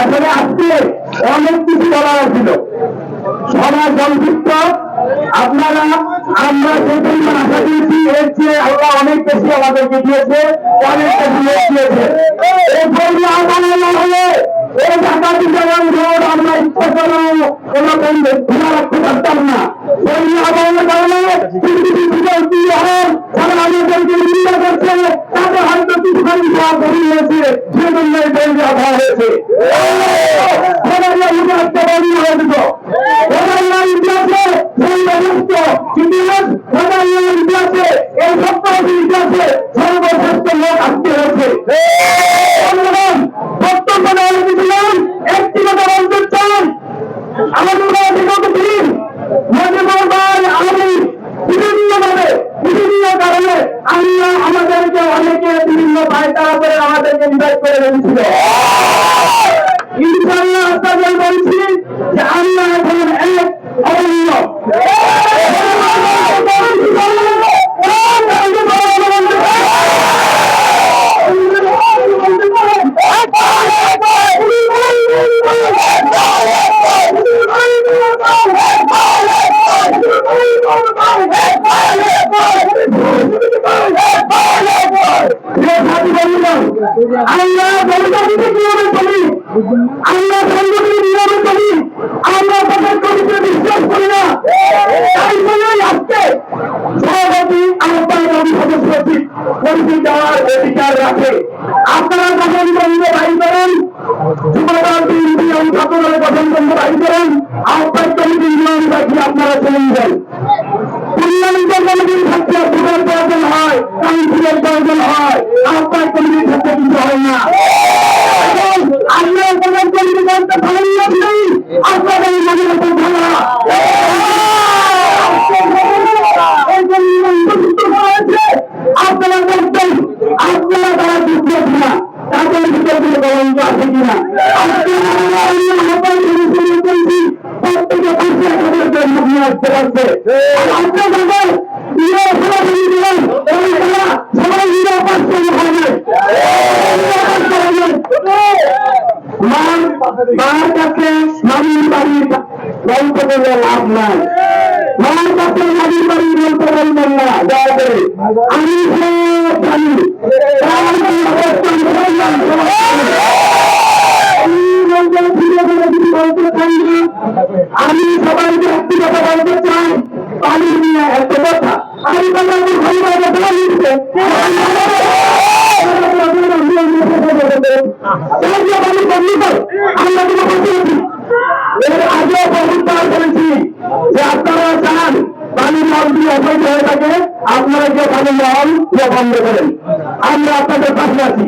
আসলে আজকে অনেক কিছু বলার ছিল। সমাজ সংক্ষিপ্ত আপনারা, আমরা যে পরিমাণ আশা দিয়েছি এর চেয়ে আল্লাহ অনেক বেশি আমাদেরকে দিয়েছে, অনেক বেশি দিয়েছে আমরা ইচ্ছা করে কোনো রাখতে পারতাম না। आप गरीब से जीवन में बन जाता है। বিভিন্ন পায়তারা করে আমাদেরকে নির্দেশ করে দিয়েছিল ইনশাল্লাহ বলছি যে আল্লাহ এখন এক অরণ্য আল্লাহ বলিদানিকে কীভাবে করি আল্লাহ বন্ধুকে কীভাবে করি আমরা তাদের কবিতে বিশ্বাস করি না। তাই জন্যই আজকে সভাপতি আহ্বান কবি সদস্য পরিচয় দেওয়ার অধিকার রাখে। আপনারা যখন বন্ধ বাড়ি করেন। বিএনপি এবং ছাত্রদলের গঠন বন্ধ বাড়ি করেন। আহ্বান কমিটির নিয়ম রাখি আপনারা চলে যান টুর্নামেন্ট কমিটির ক্ষেত্রে ভোটের প্রয়োজন হয় কাউন্সিলের প্রয়োজন হয় আহ্বান কমিটির আপনারা তারা যুদ্ধ কিনা তাদের ভিতর প্রত্যেকে পাশে আমাদের জন্য নিয়ে আসতে পারছে দিলেন এবং তারা সবাই পাচ্ছে হবে মার মার কাছে মামির বাড়ির গল্প করলে লাভ নাই মার কাছে মামির বাড়ির গল্প বলবেন না দয়া করে আমি আমি সবাইকে একটি কথা বলতে চাই, পানি নিয়ে একটা কথা। আমি কথা ঘরে বলে দিচ্ছে যে আপনারা চান পানি পানি জল বন্ধ করেন আমরা আপনাদের পাশে আছি।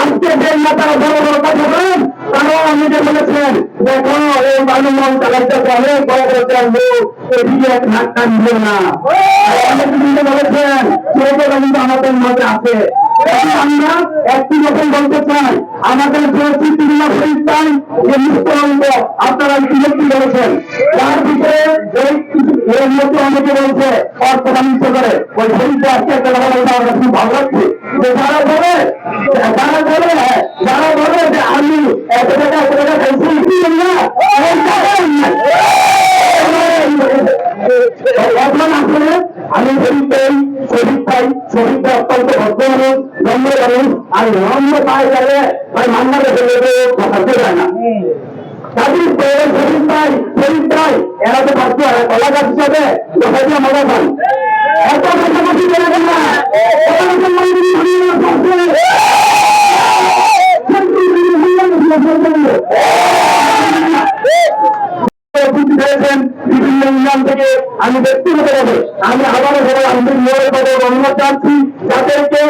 আজকে যে নেতারা বড় বড় কথা বলেন তারাও আমাকে বলেছেন দেখো এই পানি মহল চালাইতে অনেক বড় বড় দিবে না অনেক বলেছেন সেটা কিন্তু আমাদের মধ্যে আছে আমরা একটি রকম বলতে চাই আমাদের আপনারা বলছে অর্থ বাণিজ্য করে ওই শরীরটা আজকে একটা কথা বলতে আমার খুব ভালো লাগছে যে যারা বলে যারা বলে যারা বলে যে আমি এত টাকা এত টাকা খাইছি না আর নম্র পায়ে গেলে দেবে কথাতে যায় না তাদের শরীর পাই শরীর পাই এরা তো কলা গাছ হিসাবে কোথায় দিয়ে মজা পাই এত কাছাকাছি চলে গেল না এত মুসলমানদের ধর্মীয় সংস্কৃতি। উপস্থিত হয়েছেন বিভিন্ন ইউনিয়ন থেকে আমি ব্যক্তিগতভাবে আমি আবারও সবাই আমাদের পদে অনুরোধ জানছি যাদেরকে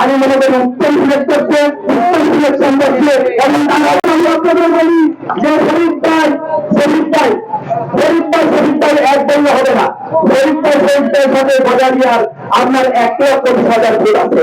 আমি মনে করি উত্তম সিলেক্ট করছে উত্তম সিলেকশন করছে এবং আপনাদের বলি যে শরীফ ভাই শরীফ ভাই শরীফ ভাই শরীফ ভাই একদম হবে না শরীফ ভাই শরীফ ভাই সাথে বজায় আপনার এক লক্ষ বিশ হাজার আছে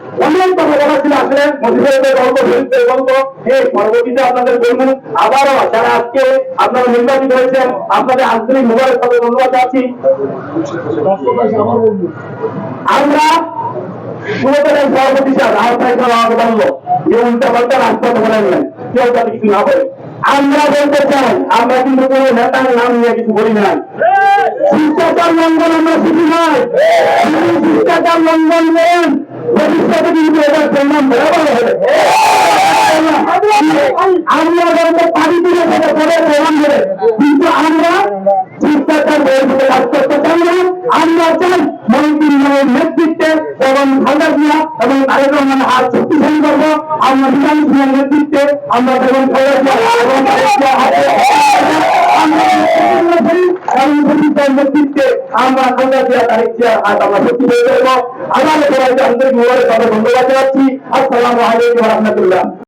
অনেক কথা ছিল আসলে। মধ্যে গল্প ফেলতে গল্প এই পরবর্তীতে আপনাদের বলব আবারও যারা আজকে আপনারা নির্বাচিত হয়েছেন, আপনাদের আন্তরিক মোবাইলের সাথে ধন্যবাদ জানাচ্ছি। আমরা না বলতে চাই, আমরা কিন্তু কোনো নেতার নাম নিয়ে কিছু বলি নাই। শিষ্টাচার লঙ্ঘন আমরা শিখি নাই। শিষ্টাচার ভবিষ্যতে কিন্তু এদের পরিণাম ভয়াবহ হবে আমরা বলতে পারি দিলে সেটা করে প্রমাণ করে কিন্তু আমরা শিষ্টাচার বহির্ভূত কাজ করতে চাই না আমরা শক্তিশালী নেতৃত্বে আমরা খালেদা জিয়া তারেক জিয়ার হাত আমরা সত্যি পেয়ে যাব আবার সবাইকে আন্তরিক ধন্যবাদ জানাচ্ছি। আসসালামু আলাইকুম রহমতুল্লাহ।